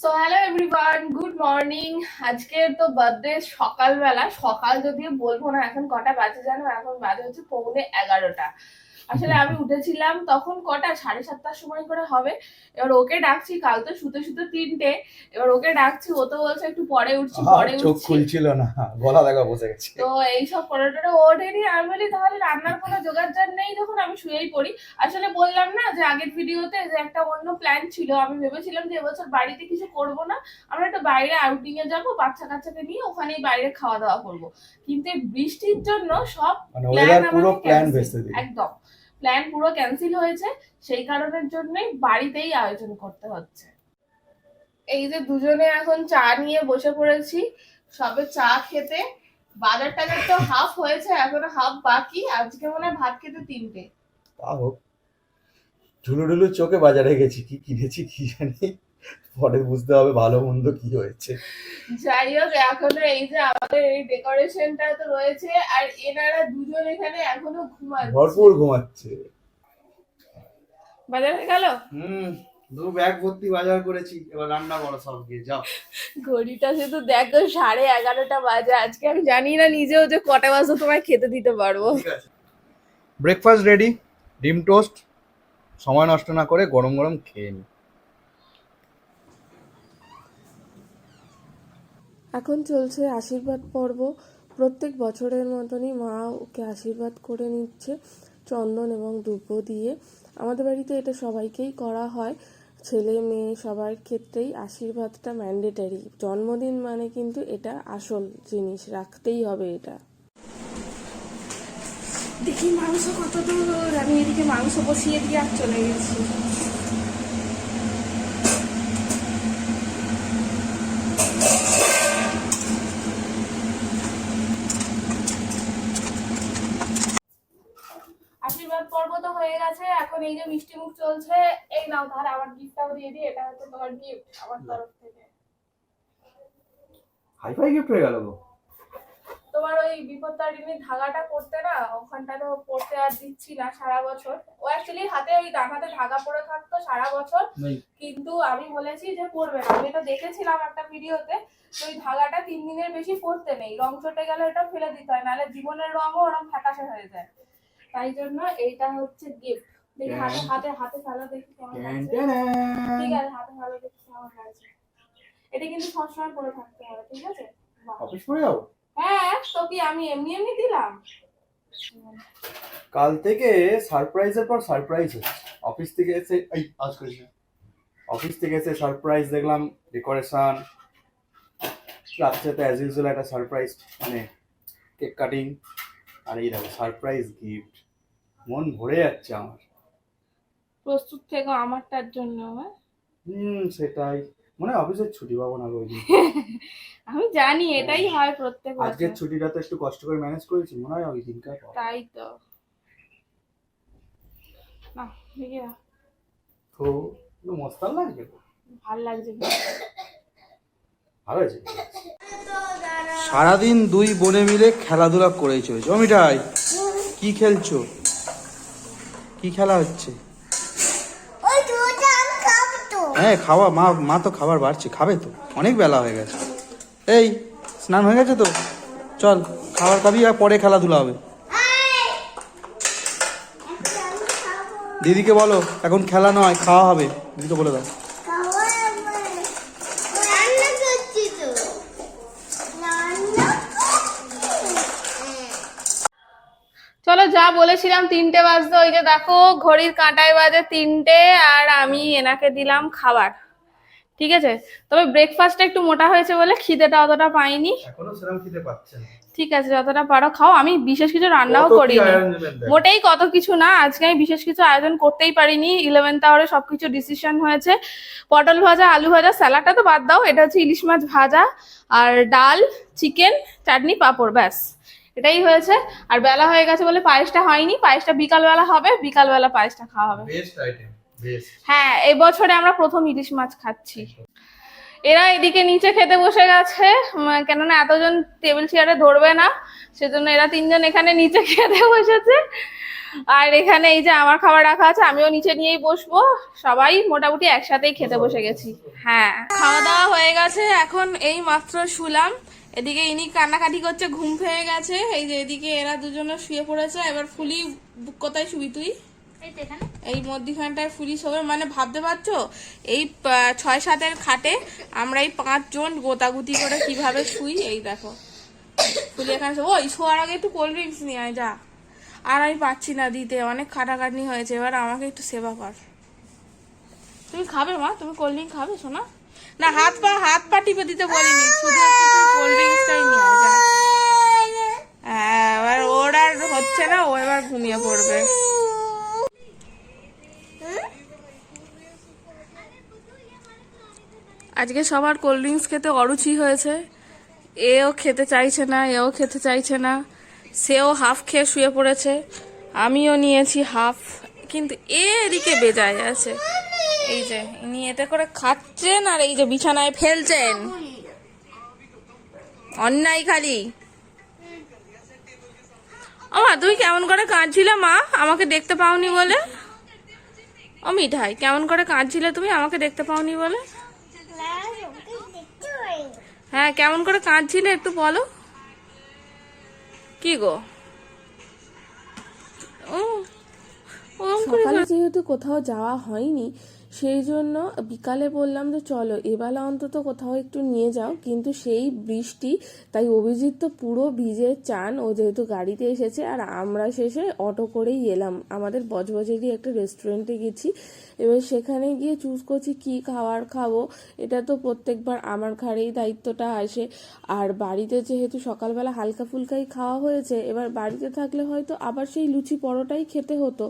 So hello everyone good morning আজকে তো birthday সকালবেলা। সকাল যদিও বলব না, এখন কটা বাজে জানো? এখন বাজে হচ্ছে পৌনে এগারোটা। আসলে আমি উঠেছিলাম তখন কটা? সাড়ে সাতটার সময় করে হবে। এবার ওকে ডাকছি কাল তো শুতে শুতে তিনটে। এবার ওকে ডাকছি ও তো বলছে একটু পরে উঠছি পরে চোখ খুলছিল না। গলা দেখা বসে গেছে। তো এইসব পরোটাটা ওঠেনি। আমি বলি তাহলে রান্নার কোনো জোগাড় নেই? যখন আমি শুয়েই পড়ি। আসলে বললাম না যে আগের ভিডিওতে যে একটা অন্য প্ল্যান ছিল আমি ভেবেছিলাম যে এবছর বাড়িতে কিছু করব না। আমরা একটু বাইরে আউটিং এ যাব বাচ্চা কাচ্চাকে নিয়ে ওখানেই বাইরে খাওয়া দাওয়া করব। কিন্তু বৃষ্টির জন্য সব মানে Plan আমাদের পুরো প্ল্যান ভেস্তে একদম। প্ল্যান পুরো ক্যান্সেল হয়েছে, সেই কারণের জন্যই বাড়িতেই আয়োজন করতে হচ্ছে। এই যে দুজনে এখন চা নিয়ে বসে পড়েছি, সবে চা খেতে। বাজার টাজার তো হাফ হয়েছে, এখনও হাফ বাকি, আজকে মনে হয় ভাত খেতে তিনটে। ঝুলু ঢুলু চোখে বাজারে গেছি, কি কিনেছি কি জানি। পরে বুঝতে হবে ভালো মন্দ কি হয়েছে। যাই হোক এখনও এই যে আমাদের এই ডেকোরেশনটা তো রয়েছে আর এনারা দুজন এখানে এখনও ঘুমাচ্ছে। ভরপুর ঘুমাচ্ছে। বাজার হয়ে গেল? হুম দু ব্যাগ ভর্তি বাজার করেছি এবার রান্না করো সব গিয়ে যাও। ঘড়িটা শুধু দেখো সাড়ে এগারোটা বাজে আজকে আমি জানি না নিজেও যে কটা বাজে তোমায় খেতে দিতে পারব। ব্রেকফাস্ট রেডি ডিম টোস্ট সময় নষ্ট না করে গরম গরম খেয়ে নি। এখন চলছে আশীর্বাদ পর্ব। প্রত্যেক বছরের মতনই মা ওকে আশীর্বাদ করে নিচ্ছে চন্দন এবং দুব্য দিয়ে। আমাদের বাড়িতে এটা সবাইকেই করা হয়। ছেলে, মেয়ে সবার ক্ষেত্রেই আশীর্বাদটা ম্যান্ডেটারি জন্মদিন মানে কিন্তু এটা আসল জিনিস, রাখতেই হবে এটা। দেখি মাংস কত দূর, আমি এদিকে মাংস বসিয়ে দিয়ে আর চলে গেছি আশীর্বাদ পর্ব তো হয়ে গেছে এখন এই যে মিষ্টি মুখ চলছে এই নাও তাহলে আমার গিফটটাও দিয়ে দিই এটা হচ্ছে তোমার গিফট আমার তরফ থেকে। হাই ফাই গিফট হয়ে গেল গো। তোমার ওই বিপত্তারিণীর ধাগাটা করতে না ওখানটা তো পড়তে আর দিচ্ছি না সারা বছর। ও অ্যাকচুয়ালি হাতে ওই ডান হাতে ধাগা পড়ে থাকতো সারা বছর। কিন্তু আমি বলেছি যে পড়বে না। আমি এটা দেখেছিলাম একটা ভিডিওতে ওই ধাগাটা তিন দিনের বেশি পড়তে নেই। রং চটে গেলে এটা ফেলে দিতে হয় নাহলে জীবনের রঙও ওরকম ফ্যাকাশে হয়ে যায়। তাই জন্য এইটা হচ্ছে গিফট দেখি হাতে হাতে হাতে ফেলো দেখি কেমন ঠিক আছে হাতে ফেলো দেখি কেমন লাগছে। এটা কিন্তু সবসময় পরে থাকতে হবে ঠিক আছে? অফিস করে যাব? হ্যাঁ তো কি আমি এমনি এমনি দিলাম? কাল থেকে সারপ্রাইজের পর সারপ্রাইজ অফিস থেকে এসে এই আজ করিস অফিস থেকে এসে সারপ্রাইজ দেখলাম ডেকোরেশন রাত্রেতে অ্যাজ ইউজুয়াল একটা সারপ্রাইজ মানে কেক কাটিং আর এই দেখো সারপ্রাইজ গিফট মন ভরে যাচ্ছে আমার। প্রস্তুত থেকে আমারটার জন্য হ্যাঁ? হুম সেটাই। মনে হয় অফিসের ছুটি পাবো না ওই আমি জানি এটাই হয় প্রত্যেক আজকের ছুটিটা তো একটু কষ্ট করে ম্যানেজ করেছি মনে হয় ওই পাবো। তাই তো। না তো একটু মস্তাল লাগবে। ভালো লাগছে। ভালো আছে সারাদিন দুই বোনে মিলে খেলাধুলা করেই চলেছে। অমিটাই কি খেলছো? কি খেলা হচ্ছে? হ্যাঁ খাওয়া মা মা তো খাবার বাড়ছে খাবে তো। অনেক বেলা হয়ে গেছে। এই স্নান হয়ে গেছে তো? চল খাবার খাবি আর পরে খেলাধুলা হবে। দিদিকে বলো এখন খেলা নয় খাওয়া হবে। দিদিকে বলে দাও। চলো যা বলেছিলাম তিনটে বাজতে ওই যে দেখো ঘড়ির কাঁটায় বাজে তিনটে আর আমি এনাকে দিলাম খাবার। ঠিক আছে? তবে ব্রেকফাস্টটা একটু মোটা হয়েছে বলে খিদেটা অতটা পাইনি। ঠিক আছে যতটা পারো খাও। আমি বিশেষ কিছু রান্নাও করিনি। মোটেই কত কিছু না আজকে আমি বিশেষ কিছু আয়োজন করতেই পারিনি। ইলেভেন্থ আওয়ারে সবকিছু ডিসিশন হয়েছে। পটল ভাজা আলু ভাজা স্যালাডটা তো বাদ দাও এটা হচ্ছে ইলিশ মাছ ভাজা আর ডাল চিকেন চাটনি পাঁপড় ব্যাস। এটাই হয়েছে। আর বেলা হয়ে গেছে বলে পায়েসটা হয়নি। পায়েসটা বিকালবেলা হবে বিকালবেলা পায়েসটা খাওয়া হবে। হ্যাঁ এবছরে আমরা প্রথম ইলিশ মাছ খাচ্ছি। এরা এদিকে নিচে খেতে বসে গেছে। কেননা এতজন টেবিল চেয়ারে ধরবে না সেজন্য এরা তিনজন এখানে নিচে খেতে বসেছে। আর এখানে এই যে আমার খাবার রাখা আছে আমিও নিচে নিয়েই বসবো। সবাই মোটামুটি একসাথেই খেতে বসে গেছি। হ্যাঁ খাওয়া দাওয়া হয়ে গেছে। এখন এই মাত্র শুলাম। এদিকে ইনি কান্নাকাটি করছে ঘুম পেয়ে গেছে। এই যে এদিকে এরা দুজনে শুয়ে পড়েছে এবার ফুলি কোথায় শুবি তুই? এই মধ্যিখানটায় ফুলি শোবে মানে ভাবতে পারছ? এই ছয় সাতের খাটে আমরা এই পাঁচজন গোতাগুতি করে কীভাবে শুই? এই দেখো। ফুলি এখানে ওই শোয়ার আগে একটু কোল্ড ড্রিঙ্কস নিয়ে আয় যা। আর আমি পাচ্ছি না দিতে অনেক খাটাখাটনি হয়েছে এবার আমাকে একটু সেবা কর। তুমি খাবে মা? তুমি কোল্ড ড্রিঙ্ক খাবে শোনা? না, হাত পা হাত পা টিপে দিতে বলিনি, শুধু কোল্ড ড্রিঙ্কসটাই নিয়ে যা। হ্যাঁ এবার ওর হচ্ছে না, ও এবার ঘুমিয়ে পড়বে। আজকে সবার কোল্ড ড্রিঙ্কস খেতে অরুচি হয়েছে। এও খেতে চাইছে না, এও খেতে চাইছে না। সেও হাফ খেয়ে শুয়ে পড়েছে। আমিও নিয়েছি হাফ কিন্তু এদিকে বেজায় আছে। এই যে, ইনি এতে করে খাচ্ছেন আর এই যে বিছানায় ফেলছেন। অন্যায় খালি। আমা তুই কেমন করে কাঁদছিলে মা? আমাকে দেখতে পাওনি বলে? ও মিঠাই কেমন করে কাঁদছিলে তুমি? আমাকে দেখতে পাওনি বলে? হ্যাঁ কেমন করে কাঁদছিলে একটু বলো। কি গো? সকালে যেহেতু কোথাও যাওয়া হয়নি সেই জন্য বিকালে বললাম যে চলো এবেলা অন্তত কোথাও একটু নিয়ে যাও। কিন্তু সেই বৃষ্টি তাই অভিজিৎ তো পুরো ভিজে চান ও যেহেতু গাড়িতে এসেছে আর আমরা শেষে অটো করেই এলাম। আমাদের বজবজেরই একটা রেস্টুরেন্টে গেছি। এবার সেখানে গিয়ে চুজ করছি কি খাবার খাব। এটা তো প্রত্যেকবার আমার ঘাড়েই দায়িত্বটা আসে। আর বাড়িতে যেহেতু সকালবেলা হালকা ফুলকাই খাওয়া হয়েছে, এবার বাড়িতে থাকলে হয়তো আবার সেই লুচি পরোটাই খেতে হতো।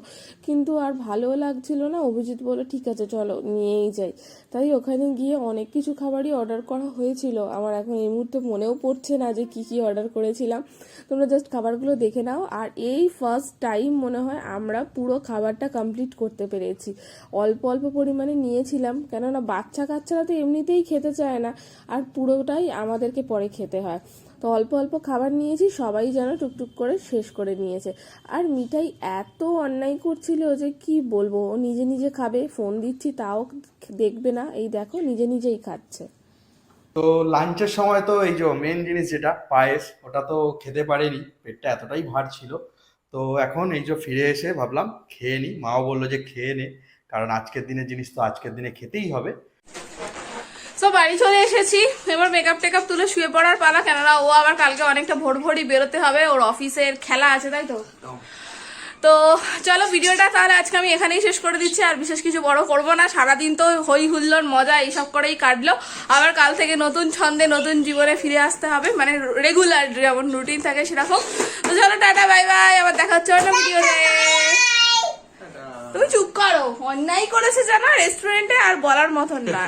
কিন্তু আর ভালোও লাগছিল না। অভিজিৎ বলে ঠিক আছে, চলো, নিয়েই যাই। তাই ওখানে গিয়ে অনেক কিছু খাবারই অর্ডার করা হয়েছিল। আমার এখন এই মুহূর্তে মনেও পড়ছে না যে কি কি অর্ডার করেছিলাম। তোমরা জাস্ট খাবারগুলো দেখে নাও। আর এই ফার্স্ট টাইম মনে হয় আমরা পুরো খাবারটা কমপ্লিট করতে পেরেছি। অল্প অল্প পরিমাণে নিয়েছিলাম। কেননা বাচ্চা কাচ্চারা তো এমনিতেই খেতে চায় না, আর পুরোটাই আমাদেরকে পরে খেতে হয়। তো অল্প অল্প খাবার নিয়েছি, সবাই যেন টুকটুক করে শেষ করে নিয়েছে। আর মিঠাই এত অন্যায় করছিল যে কি বলব, ও নিজে নিজে খাবে, ফোন দিচ্ছি, তাও দেখবে না। এই দেখো, নিজে নিজেই খাচ্ছে। তো লাঞ্চের সময় তো এই যে মেন জিনিস যেটা, পায়েস, ওটা তো খেতে পারেনি, পেটটা এতটাই ভার ছিল। তো এখন এই যে ফিরে এসে ভাবলাম, খেয়ে নি। মাও বলল যে খেয়ে নে। কারণ আজকের দিনের জিনিস তো আজকের দিনে খেতেই হবে। তো বাড়ি চলে এসেছি। এবার মেকআপ টেকআপ তুলে শুয়ে পড়ার পালা কেননা ও আবার কালকে অনেকটা ভোর ভোরই বেরোতে হবে। ওর অফিসের খেলা আছে তাই তো? তো চলো ভিডিওটা তাহলে আজকে আমি এখানেই শেষ করে দিচ্ছি। আর বিশেষ কিছু বড় করব না। সারাদিন তো হই হুল্লোর মজা এইসব করেই কাটলো। আবার কাল থেকে নতুন ছন্দে নতুন জীবনে ফিরে আসতে হবে। মানে রেগুলার যেমন রুটিন থাকে সেরকম। তো চলো টাটা বাই বাই আবার দেখা হচ্ছে অন্য ভিডিওতে তুমি চুপ করো অন্যায় করেছে জানা রেস্টুরেন্টে আর বলার মতন না।